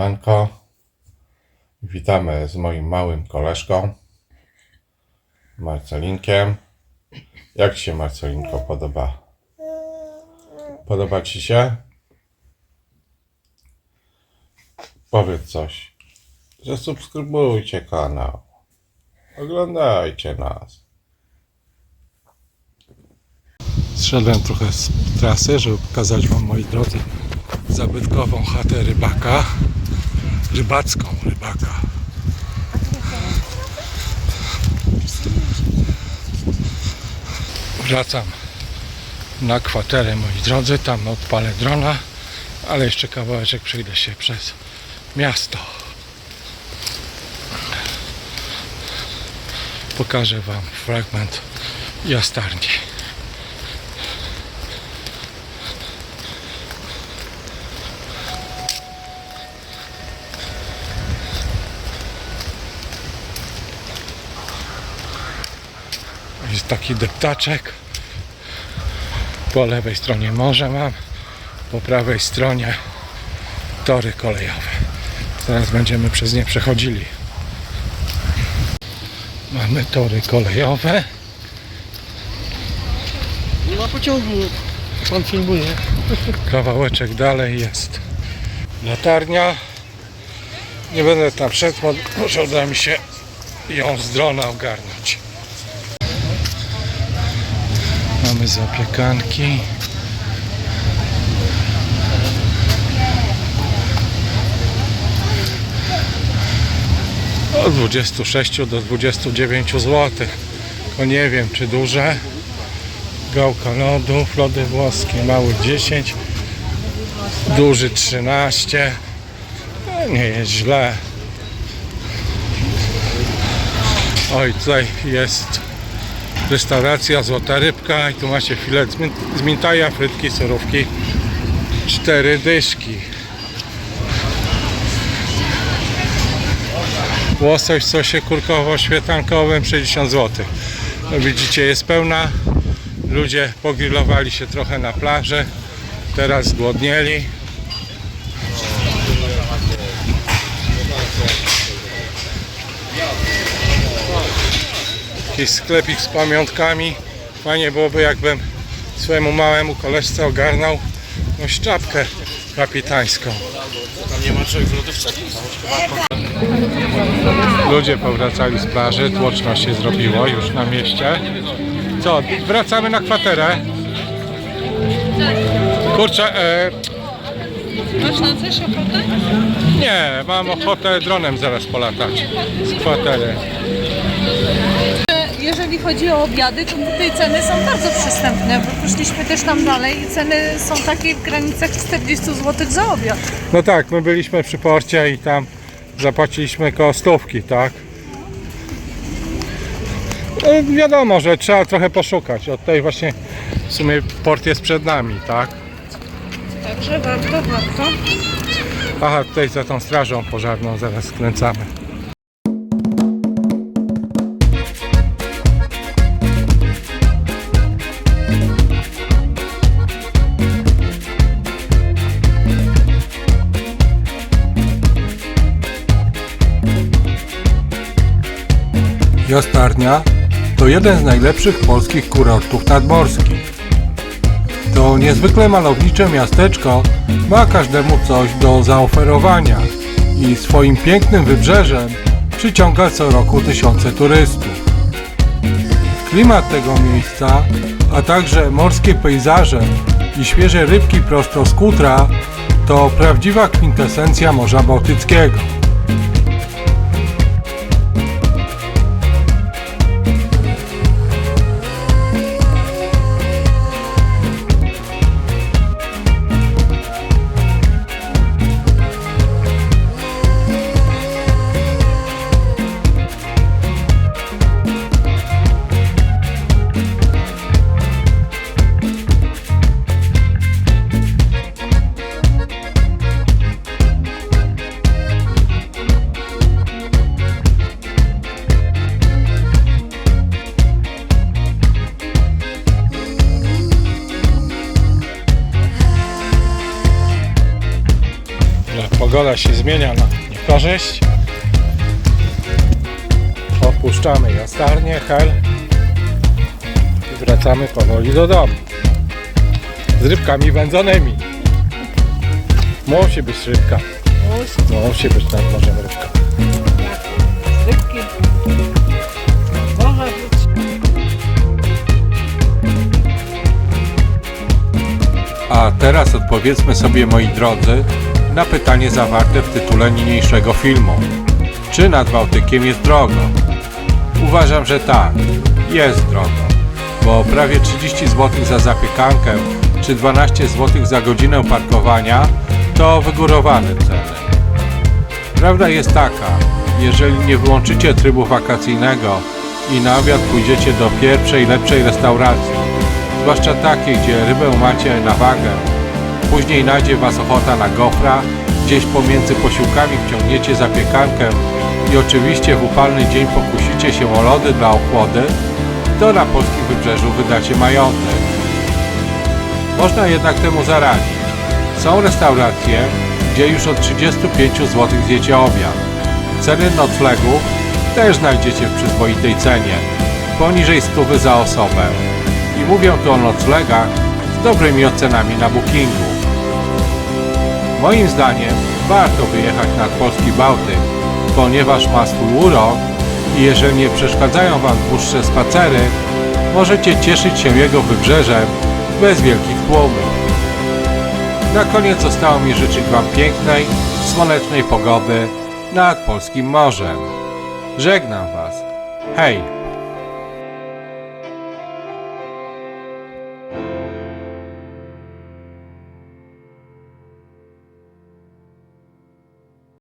Siemanko. Witamy z moim małym koleżką Marcelinkiem. Jak Ci się Marcelinko podoba? Podoba Ci się? Powiedz coś. Zasubskrybujcie kanał. Oglądajcie nas. Zszedłem trochę z trasy, żeby pokazać Wam, moi drodzy, zabytkową chatę rybaka. Rybacką rybaka. Wracam na kwaterę, moi drodzy. Tam odpalę drona, ale jeszcze kawałeczek przejdę się przez miasto. Pokażę Wam fragment jastarni. Taki deptaczek. Po lewej stronie morze mam, po prawej stronie tory kolejowe. Zaraz będziemy przez nie przechodzili. Mamy tory kolejowe. Nie ma pociągu. Pan filmuje. Kawałeczek dalej jest latarnia. Nie będę tam szedł, bo może uda mi się ją z drona ogarnąć. Mamy zapiekanki. Od 26 do 29 zł. To nie wiem czy duże. Gałka lodów, lody włoskie, mały 10, duży 13. No, nie jest źle. Oj, tutaj jest restauracja Złota Rybka i tu macie filet z min- z mintaja, frytki, surówki. Cztery dyszki. Łosoś w sosie kurkowo-śmietankowym 60 zł. No widzicie, jest pełna. Ludzie pogrillowali się trochę na plaży. Teraz zgłodnieli. Jakiś sklepik z pamiątkami. Fajnie byłoby jakbym swojemu małemu koleżce ogarnął jakąś czapkę kapitańską. Tam nie ma człowiek w lodówce? Ludzie powracali z plaży, tłoczno się zrobiło już na mieście. Co, wracamy na kwaterę? Kurczę, e, Masz na coś ochotę? nie, mam ochotę dronem zaraz polatać z kwatery. Jeżeli chodzi o obiady, to tutaj ceny są bardzo przystępne, poszliśmy też tam dalej i ceny są takie w granicach 40 zł za obiad. No tak, my byliśmy przy porcie i tam zapłaciliśmy koło stówki, tak? No, wiadomo, że trzeba trochę poszukać. Od tej właśnie w sumie port jest przed nami, tak? Także warto, warto. Aha, tutaj za tą strażą pożarną zaraz skręcamy. Jastarnia to jeden z najlepszych polskich kurortów nadmorskich. To niezwykle malownicze miasteczko ma każdemu coś do zaoferowania i swoim pięknym wybrzeżem przyciąga co roku tysiące turystów. Klimat tego miejsca, a także morskie pejzaże i świeże rybki prosto z kutra to prawdziwa kwintesencja Morza Bałtyckiego. Pogoda się zmienia na niekorzyść. Opuszczamy jastarnię, hel i wracamy powoli do domu. Z rybkami wędzonymi. Musi być rybka. Musi Musi być nad morzem rybka. rybki. Może być. A teraz odpowiedzmy sobie, moi drodzy, na pytanie zawarte w tytule niniejszego filmu. Czy nad Bałtykiem jest drogo? Uważam, że tak, jest drogo, bo prawie 30 zł za zapiekankę czy 12 zł za godzinę parkowania to wygórowane ceny. Prawda jest taka, jeżeli nie wyłączycie trybu wakacyjnego i na obiad pójdziecie do pierwszej, lepszej restauracji, zwłaszcza takiej, gdzie rybę macie na wagę, później najdzie Was ochota na gofra, gdzieś pomiędzy posiłkami wciągniecie zapiekankę i oczywiście w upalny dzień pokusicie się o lody dla ochłody, to na polskim wybrzeżu wydacie majątek. Można jednak temu zaradzić. Są restauracje, gdzie już od 35 zł zjecie obiad. Ceny noclegów też znajdziecie w przyzwoitej cenie, poniżej 100 za osobę. I mówię tu o noclegach z dobrymi ocenami na bookingu. Moim zdaniem warto wyjechać nad polski Bałtyk, ponieważ ma swój urok i jeżeli nie przeszkadzają Wam dłuższe spacery, możecie cieszyć się jego wybrzeżem bez wielkich tłumów. Na koniec zostało mi życzyć Wam pięknej, słonecznej pogody nad polskim morzem. Żegnam Was. Hej!